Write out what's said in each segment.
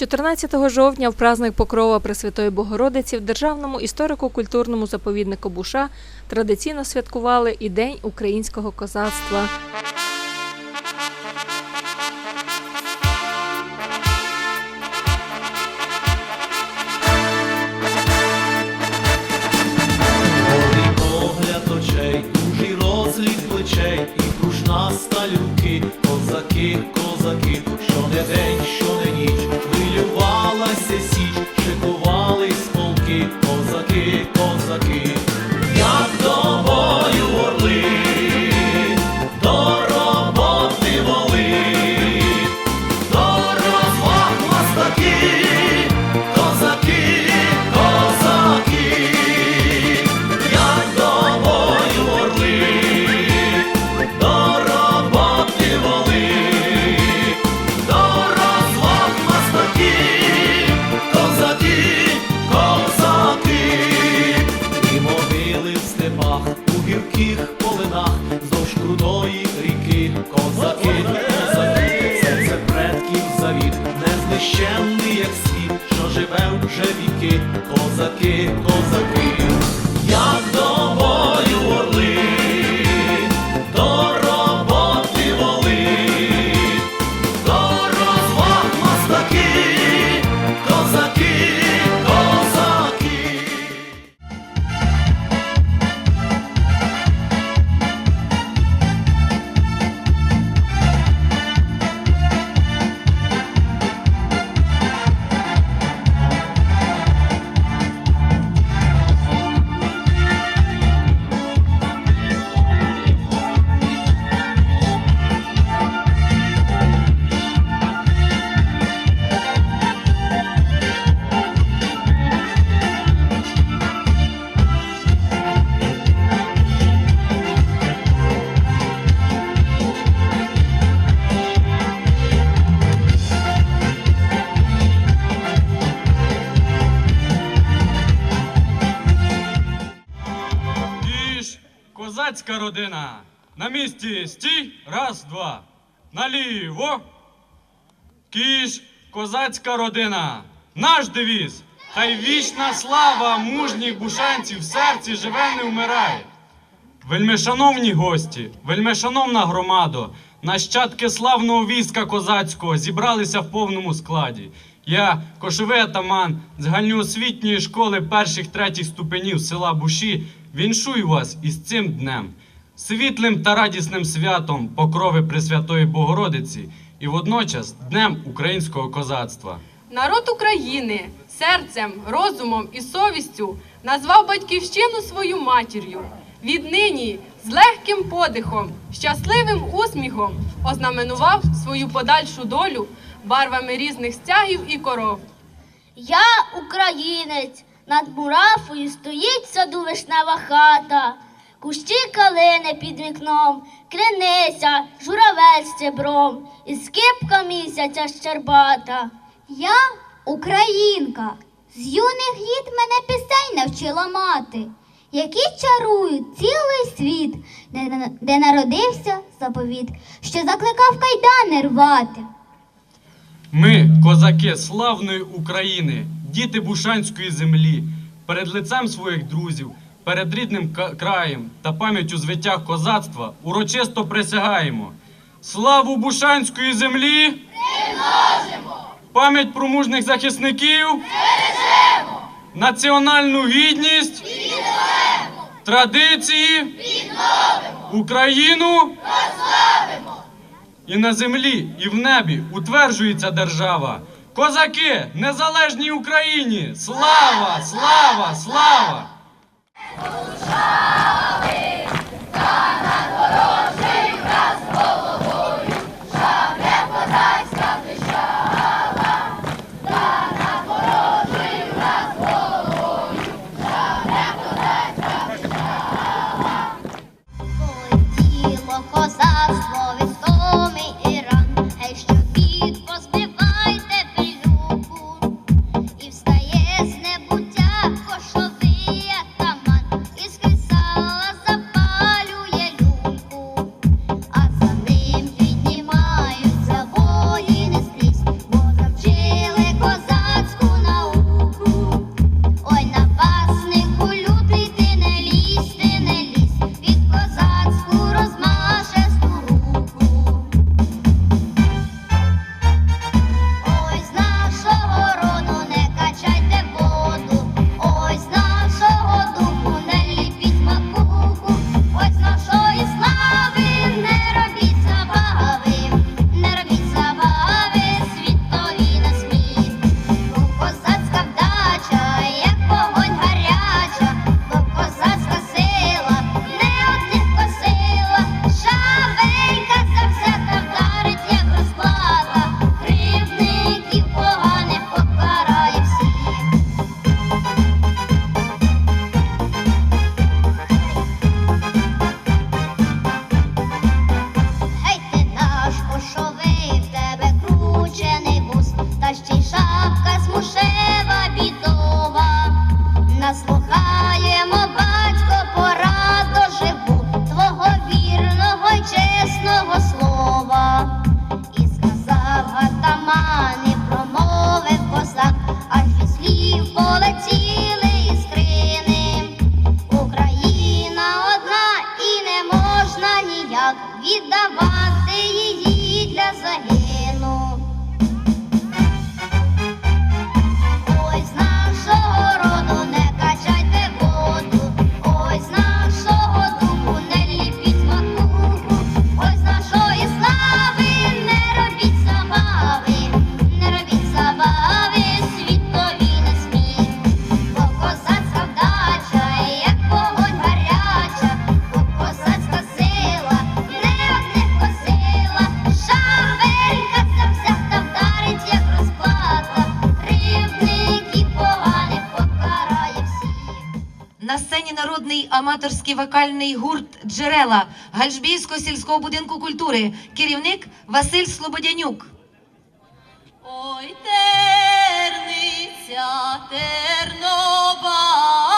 14 жовтня в праздник Покрова Пресвятої Богородиці в Державному історико-культурному заповіднику Буша традиційно святкували і День українського козацтва. Козацька родина. На місці стій, раз, два. Наліво. Кіш, козацька родина. Наш девіз. Хай вічна слава мужніх бушанців в серці живе, не вмирає. Вельмишановні гості, вельмишановна громадо, нащадки славного війська козацького зібралися в повному складі. Я, кошовий атаман загальноосвітньої школи перших третіх ступенів села Буші, віншую вас із цим днем, світлим та радісним святом покрови Пресвятої Богородиці і водночас Днем українського козацтва. Народ України серцем, розумом і совістю назвав батьківщину свою матір'ю. Віднині з легким подихом, щасливим усміхом ознаменував свою подальшу долю барвами різних стягів і коров. Я українець, над мурафою стоїть в саду вишнева хата, кущі калини під вікном, криниця, журавель з цебром, і скипка місяця щербата. Я українка, з юних літ мене пісень навчила мати, які чарують цілий світ, де, де народився заповіт, що закликав кайдани рвати. Ми, козаки славної України, діти Бушанської землі, перед лицем своїх друзів, перед рідним краєм та пам'яттю звиття козацтва урочисто присягаємо. Славу Бушанської землі! Пам'ять про мужних захисників! Національну гідність! Традиції! Україну! І на землі, і в небі утверджується держава. Козаки, незалежній Україні! Слава! Слава! Слава! Тіло аматорський вокальний гурт Джерела Гальжбійського сільського будинку культури, керівник Василь Слободянюк. Ой, терниця, тернова.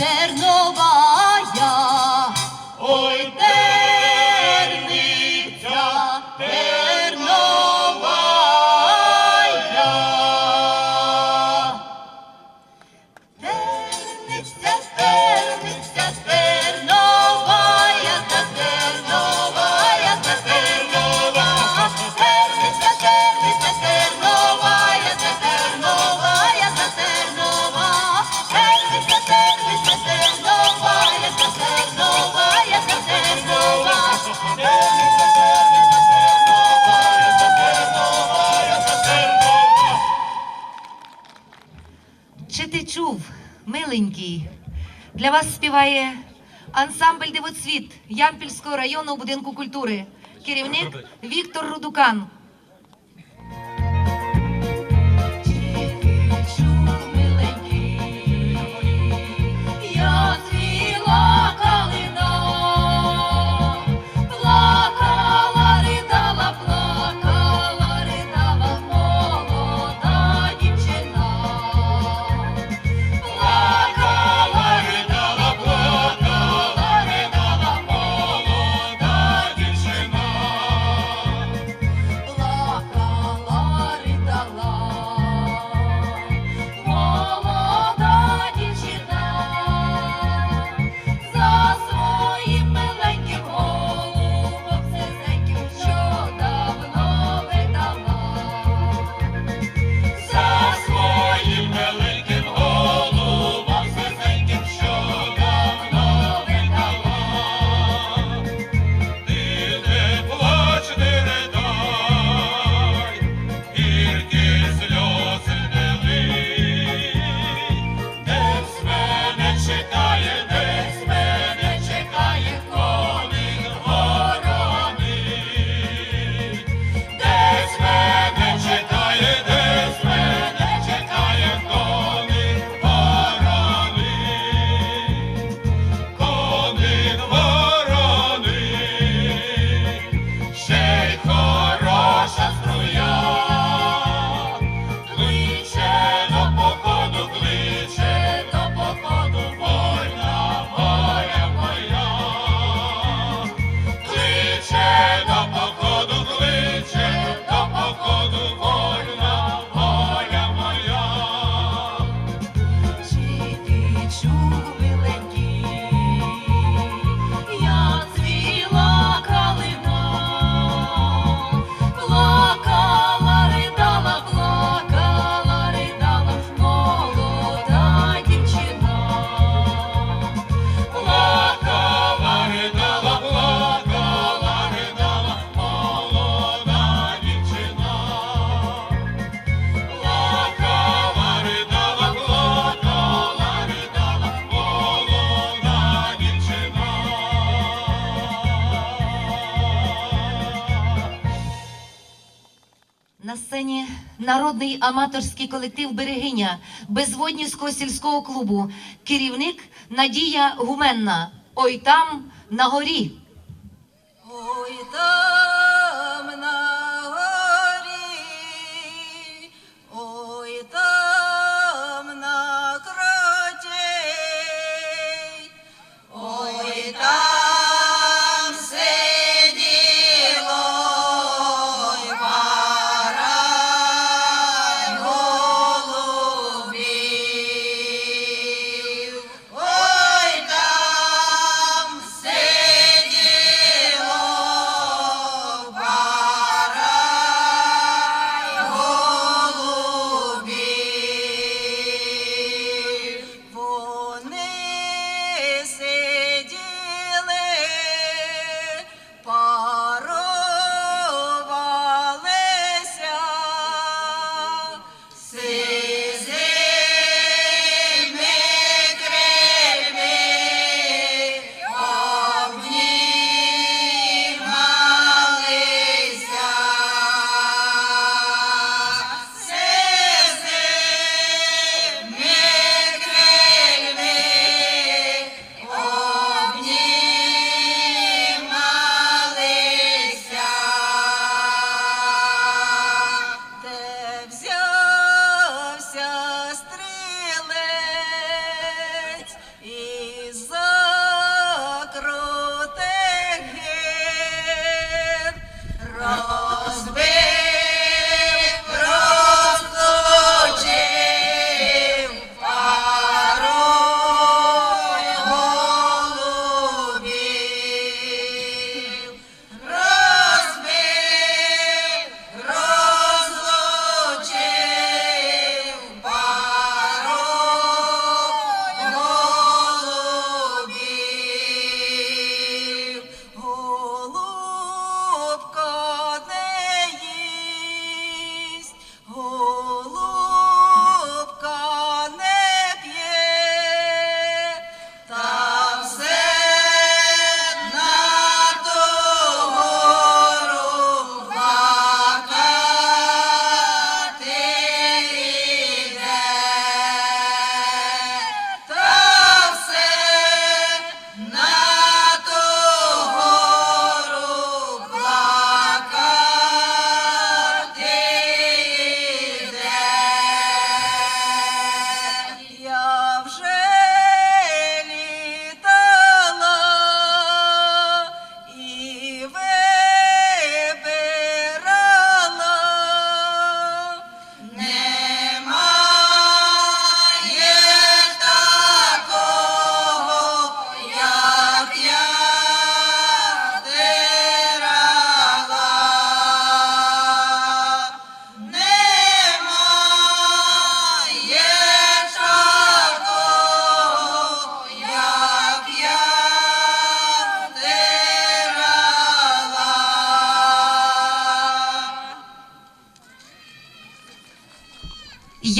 терновая, ой, терновая. співає ансамбль Дивоцвіт Ямпільського району будинку культури. Керівник Віктор Рудукан. На сцені народний аматорський колектив Берегиня безводнівського сільського клубу, керівник Надія Гуменна. Ой там на горі. Ой там.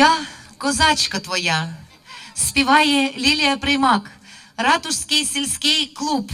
Я козачка твоя, співає Лілія Приймак, Ратушський сільський клуб.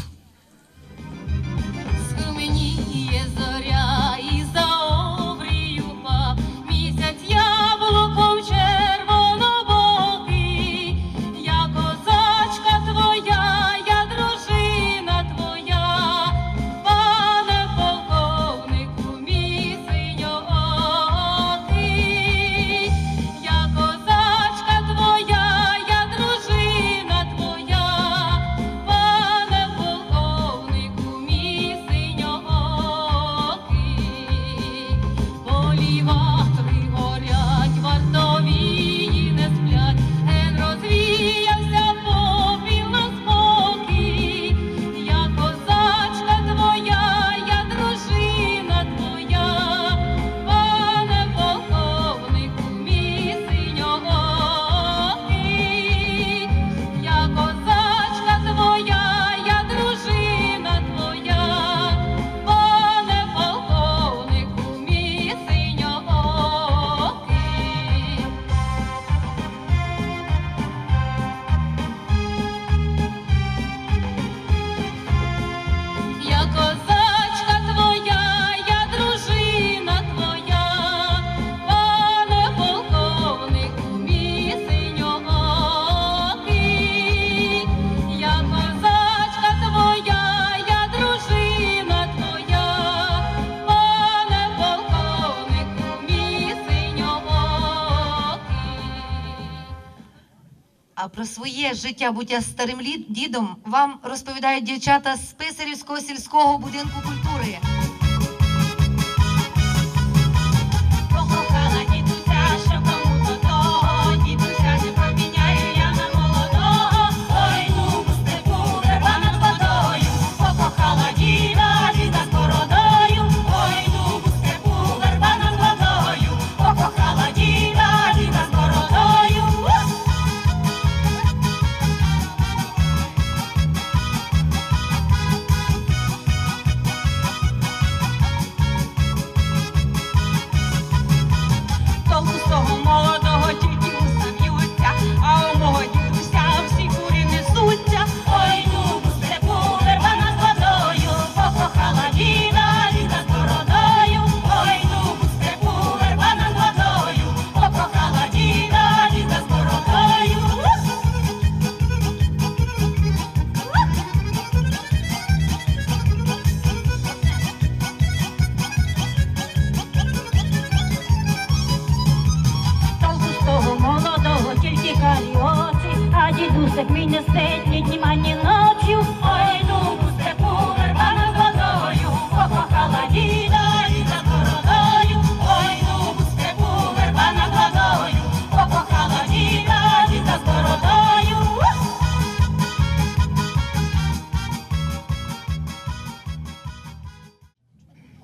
Своє життя буття старим лі- дідом вам розповідають дівчата з Писарівського сільського будинку культури.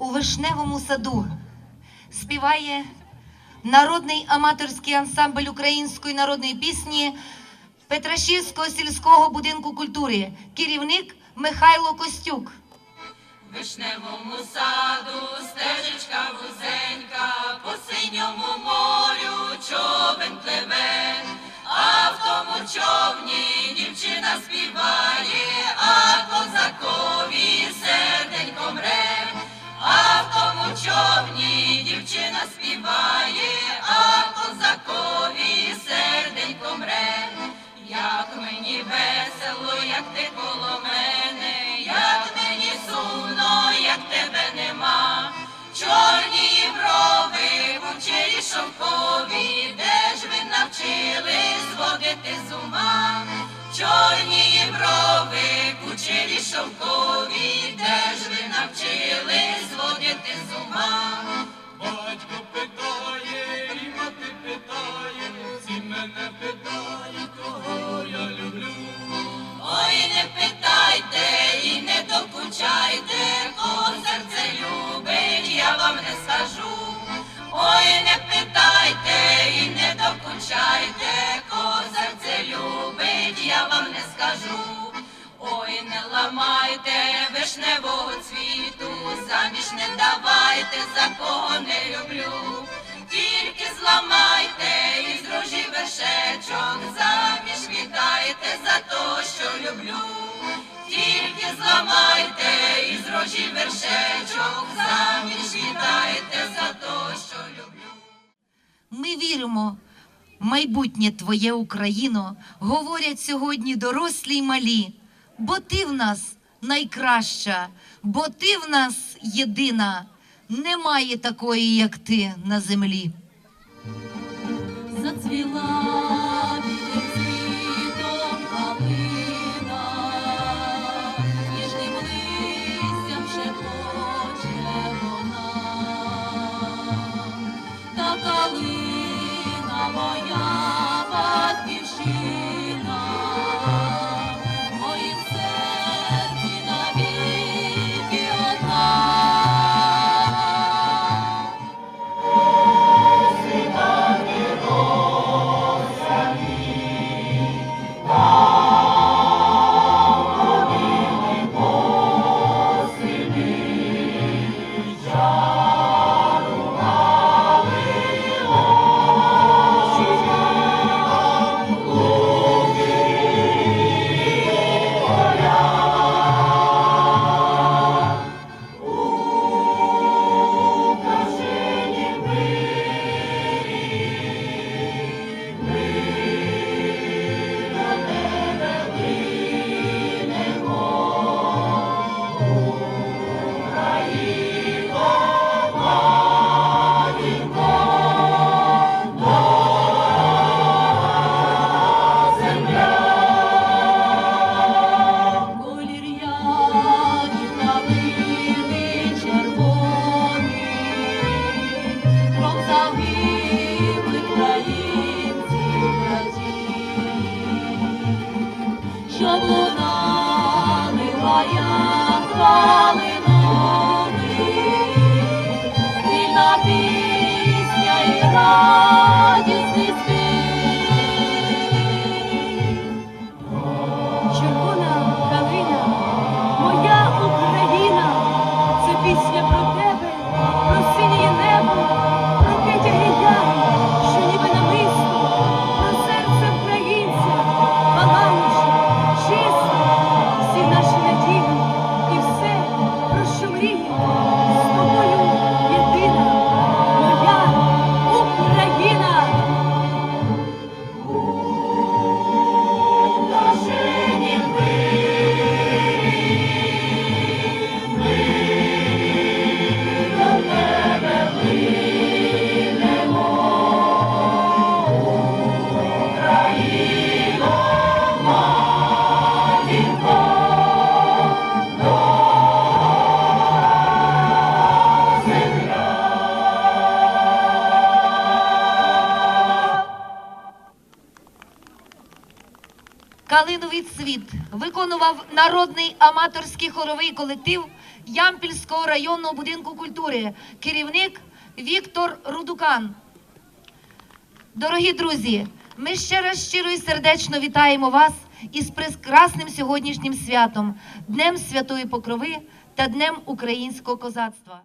У вишневому саду. Співає народний аматорський ансамбль української народної пісні Петрашівського сільського будинку культури, керівник Михайло Костюк. вишневому саду стежечка вузенька, по синьому морю човен пливе, а в тому човні дівчина співає, а козакові а човні дівчина співає, а козакові серденько мре. Як мені весело, як ти коло мене, як мені сумно, як тебе нема. Чорні брови, кучері шовкові, де ж ви навчили зводити з ума? Чорні брови, кучері шовкові, де ж ви навчили зводити з ума? Батько питає, і мати питає, всі мене питають, кого я люблю. Ой, не питайте і не докучайте, кого серце любить, я вам не скажу. Ой, не питайте і не докучайте, кого серце любить, я вам не скажу. Ой, не ламайте вишневого цвіту, заміж не давайте, за кого не люблю. Тільки зламайте із рожі вершечок, заміж віддайте за то, що люблю. Тільки зламайте із рожі вершечок, заміж віддайте за то, що люблю. Ми віримо, майбутнє твоє Україно, говорять сьогодні дорослі й малі, бо ти в нас найкраща, бо ти в нас єдина, немає такої, як ти на землі. Зацвіла білим Калиновий виконував народний аматорський хоровий колектив Ямпільського районного будинку культури, керівник Віктор Рудукан. Дорогі друзі, ми ще раз щиро і сердечно вітаємо вас із прекрасним сьогоднішнім святом, Днем Святої Покрови та Днем українського козацтва.